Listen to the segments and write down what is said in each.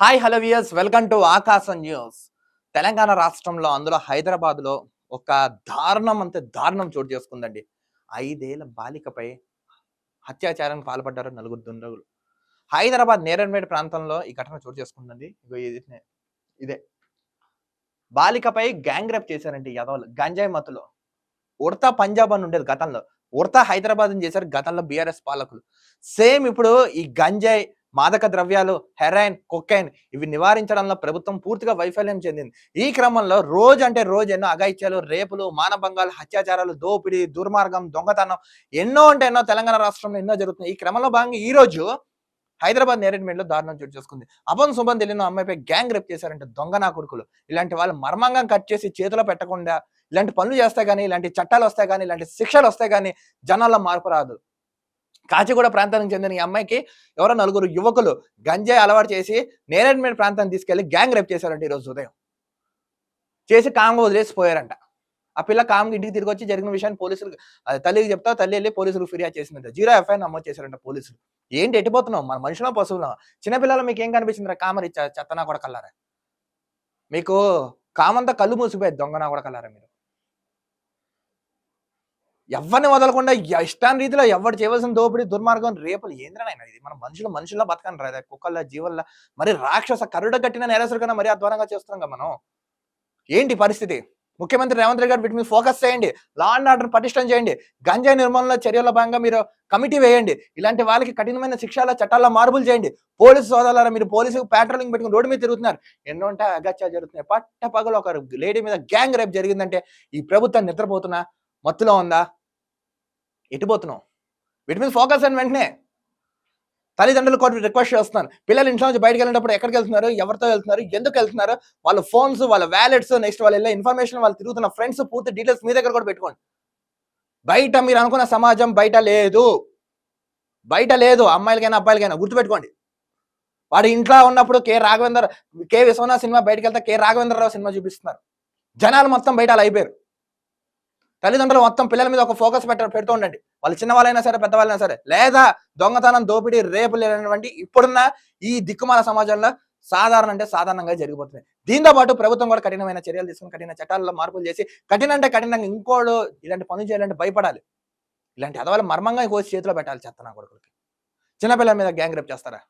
Hi hello viewers welcome to Aakasam news. Telangana రాష్ట్రంలో అందులో హైదరాబాద్లో ఒక దారుణం అంతే దారుణం చోటు చేసుకుందండి. ఐదేళ్ళ బాలికపై అత్యాచారానికి పాల్పడ్డారు నలుగురు దుండగులు. హైదరాబాద్ నేరన్మేడ్ ప్రాంతంలో ఈ ఘటన చోటు చేసుకుందండి. ఇగో ఇది ఇదే. బాలికపై గ్యాంగ్ రేప్ చేశారండి యదవలు. గంజాయి మత్తులో. ఉడతా పంజాబ్ అని ఉండేది గతంలో. ఉడతా హైదరాబాద్ అని చేశారు గతంలో బీఆర్ఎస్ పాలకులు. సేమ్ ఇప్పుడు ఈ గంజాయి మాదక ద్రవ్యాలు హెరాయిన్ కొకైన్ ఇవి నివారించడంలో ప్రభుత్వం పూర్తిగా వైఫల్యం చెందింది. ఈ క్రమంలో రోజు అంటే రోజు ఎన్నో అఘాయిత్యాలు రేపులు మానభంగాలు హత్యాచారాలు దోపిడీ దుర్మార్గం దొంగతనం ఎన్నో అంటే ఎన్నో తెలంగాణ రాష్ట్రంలో ఎన్నో జరుగుతున్నాయి. ఈ క్రమంలో భాగంగా ఈ రోజు హైదరాబాద్ నేరేడ్మెంట్లో దారుణం చోటు చేసుకుంది. అపన్ సుబన్ తెలియని అమ్మాయిపై గ్యాంగ్ రేప్ చేశారంటే దొంగ నా కొడుకులు ఇలాంటి వాళ్ళు మర్మంగా కట్ చేసి చేతిలో పెట్టకుండా ఇలాంటి పనులు చేస్తే కానీ ఇలాంటి చట్టాలు వస్తాయి కానీ ఇలాంటి శిక్షలు వస్తాయి కానీ జనాల్లో మార్పు రాదు. కాచిగూడ ప్రాంతానికి చెందిన ఈ అమ్మాయికి ఎవరో నలుగురు యువకులు గంజాయి అలవాటు చేసి నేరేడ్మెంట్ ప్రాంతాన్ని తీసుకెళ్ళి గ్యాంగ్ రేప్ చేశారంట ఈరోజు ఉదయం. చేసి కామ్గా వదిలేసి పోయారంట ఆ పిల్ల కామ్గా ఇంటికి తిరిగి వచ్చి జరిగిన విషయాన్ని పోలీసులు అది తల్లికి చెప్తా తల్లి వెళ్ళి పోలీసులకు ఫిర్యాదు చేసిందంట. జీరో ఎఫ్ఐఆర్ నమోదు చేశారంట పోలీసులు. ఏంటి ఎట్టిపోతున్నాం మన మనుషుల పశువులం చిన్నపిల్లలు మీకు ఏం కనిపించిందిరా? కామరి చె- చెత్తనా కూడా కల్లారా మీకు కామంతా కళ్ళు మూసిపోయేది దొంగనా కూడా కల్లారా మీరు? ఎవరిని వదలకుండా ఇష్టాన్ని రీతిలో ఎవరు చేయవలసిన దోపిడీ దుర్మార్గం రేపులు ఏంద్రనైనా ఇది. మన మనుషులు మనుషుల్లో బతకని రాదా కుక్కల జీవుల మరి రాక్షస కరుడ కట్టిన నేరస్తుల కన్నా మరి అధ్వానంగా చేస్తున్నాం కదా మనం. ఏంటి పరిస్థితి? ముఖ్యమంత్రి రేవంత్ రెడ్డి గారు వీటి మీద ఫోకస్ చేయండి. లా అండ్ ఆర్డర్ పటిష్టం చేయండి. గంజాయి నిర్మూలన చర్యల భాగంగా మీరు కమిటీ వేయండి. ఇలాంటి వాళ్ళకి కఠినమైన శిక్షల చట్టాల్లో మార్పులు చేయండి. పోలీసు సోదాలారా మీరు పోలీసు ప్యాట్రోలింగ్ పెట్టుకుని రోడ్డు మీద తిరుగుతున్నారు. ఎన్నో అంటే అగత్యాలు జరుగుతున్నాయి. పట్ట పగలు ఒక లేడీ మీద గ్యాంగ్ రేప్ జరిగిందంటే ఈ ప్రభుత్వం నిద్రపోతున్నా? మత్తులో ఉందా? ఎటుపోతున్నాం వీటి మీద ఫోకస్ అని వెంటనే తల్లిదండ్రులు కూడా రిక్వెస్ట్ చేస్తున్నాను. పిల్లలు ఇంట్లో నుంచి బయటకు వెళ్ళినప్పుడు ఎక్కడికి వెళ్తున్నారు ఎవరితో వెళ్తున్నారు ఎందుకు వెళ్తున్నారు వాళ్ళ ఫోన్స్ వాళ్ళ వ్యాలెట్స్ నెక్స్ట్ వాళ్ళ వెళ్ళే ఇన్ఫర్మేషన్ వాళ్ళు తిరుగుతున్న ఫ్రెండ్స్ పూర్తి డీటెయిల్స్ మీ దగ్గర కూడా పెట్టుకోండి. బయట మీరు అనుకున్న సమాజం బయట లేదు. బయట లేదు అమ్మాయిలకైనా అబ్బాయిలకైనా గుర్తుపెట్టుకోండి. వాడు ఇంట్లో ఉన్నప్పుడు కే రాఘవేందర్ కే విశ్వనాథ్ సినిమా బయటకు వెళ్తే కే రాఘవేంద్రరావు సినిమా చూపిస్తున్నారు. జనాలు మొత్తం బయట అలా అయిపోయారు. తల్లిదండ్రులు మొత్తం పిల్లల మీద ఒక ఫోకస్ పెట్ట పెడుతూ ఉండండి. వాళ్ళు చిన్నవాళ్ళైనా సరే పెద్దవాళ్ళైనా సరే లేదా దొంగతనం దోపిడీ రేపు లేనటువంటి ఇప్పుడున్న ఈ దిక్కుమాల సమాజంలో సాధారణ అంటే సాధారణంగా జరిగిపోతుంది. దీంతో పాటు ప్రభుత్వం కూడా కఠినమైన చర్యలు తీసుకుని కఠిన చట్టాలలో మార్పులు చేసి కఠిన అంటే కఠినంగా ఇంకోడు ఇలాంటి పనులు చేయాలంటే భయపడాలి. ఇలాంటి అదవాళ్ళు మర్మంగా కోసి చేతిలో పెట్టాలి చెత్త నా కొడుకులకి. చిన్నపిల్లల మీద గ్యాంగ్ రేప్ చేస్తారా?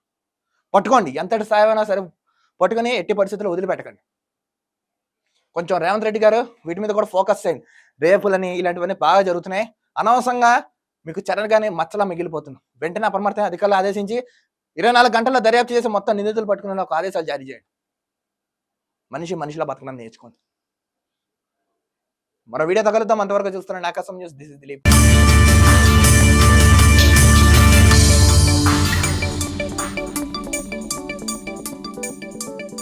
పట్టుకోండి. ఎంతటి అయినా సరే పట్టుకొని ఎట్టి పరిస్థితుల్లో వదిలిపెట్టకండి. కొంచెం రేవంత్ రెడ్డి గారు వీటి మీద కూడా ఫోకస్ చేయండి. రేపులని ఇలాంటివన్నీ బాగా జరుగుతున్నాయి. అనవసరంగా మీకు చెరగానే మచ్చలా మిగిలిపోతుంది వెంటనే అప్రమత్తం అధికారులు ఆదేశించి ఇరవై నాలుగు గంటల్లో దర్యాప్తు చేసి మొత్తం నిందితులు పట్టుకునే ఒక ఆదేశాలు జారీ చేయండి. మనిషి మనిషిలా బతకడం నేర్చుకోండి. మరో వీడియో తగలుద్దాం. అంతవరకు చూస్తున్నాను ఆకాశం న్యూస్. This is Dilip.